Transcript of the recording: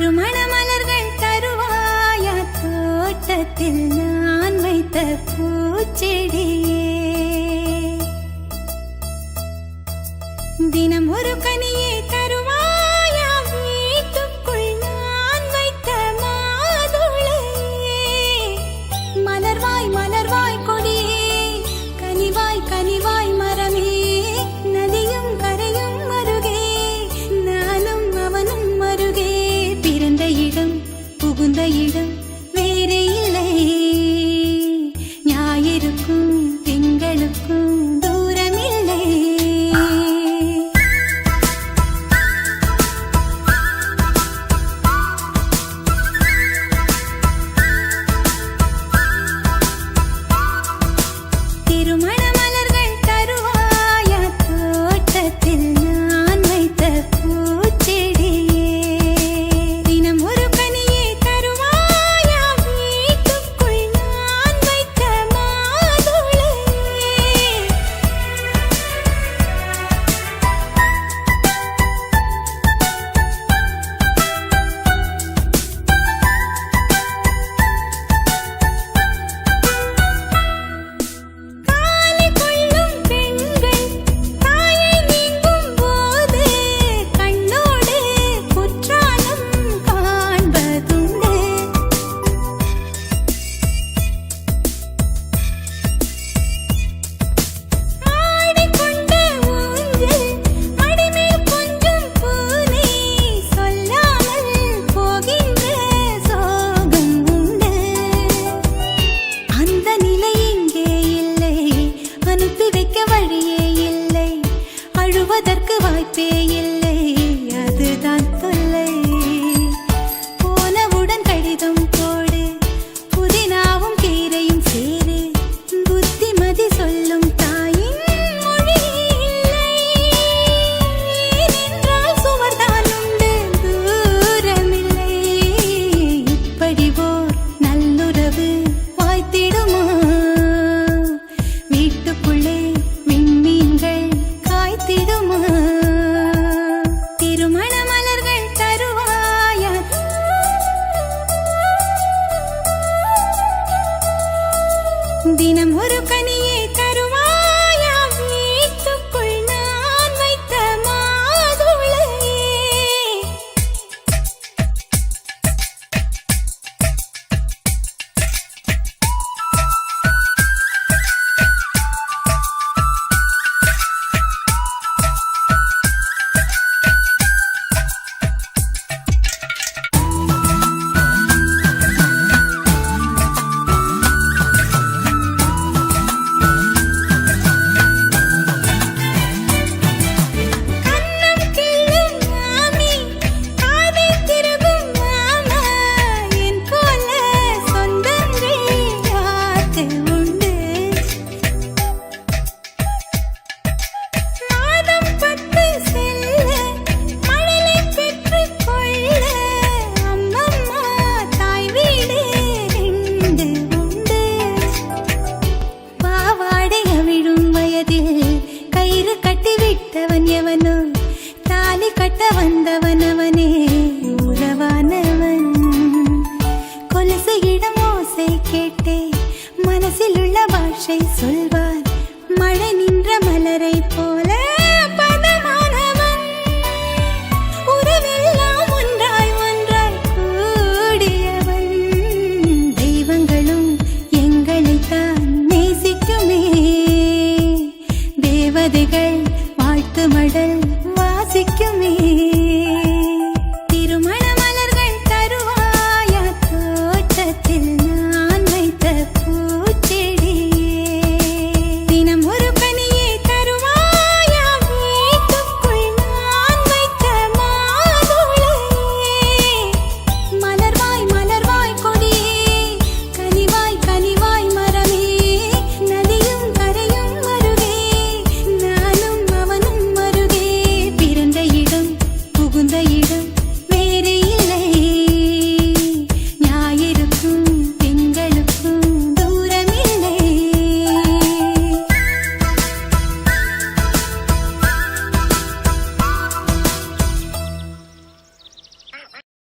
திருமண மலர்கள் தருவாயா தோட்டத்தில் நான் வைத்த பூச்செடியே. தினம் ஒரு கண் பெறுவதற்கு வாய்ப்பே இல்லை. தினம் ஒரு கை கொலுத்த வந்தவன் அவனே உறவானவன் கொலுசையிடம் ஓசை கேட்டே மனசில் உள்ள பாஷை சொல்வார். மழை நின்ற மலரை போ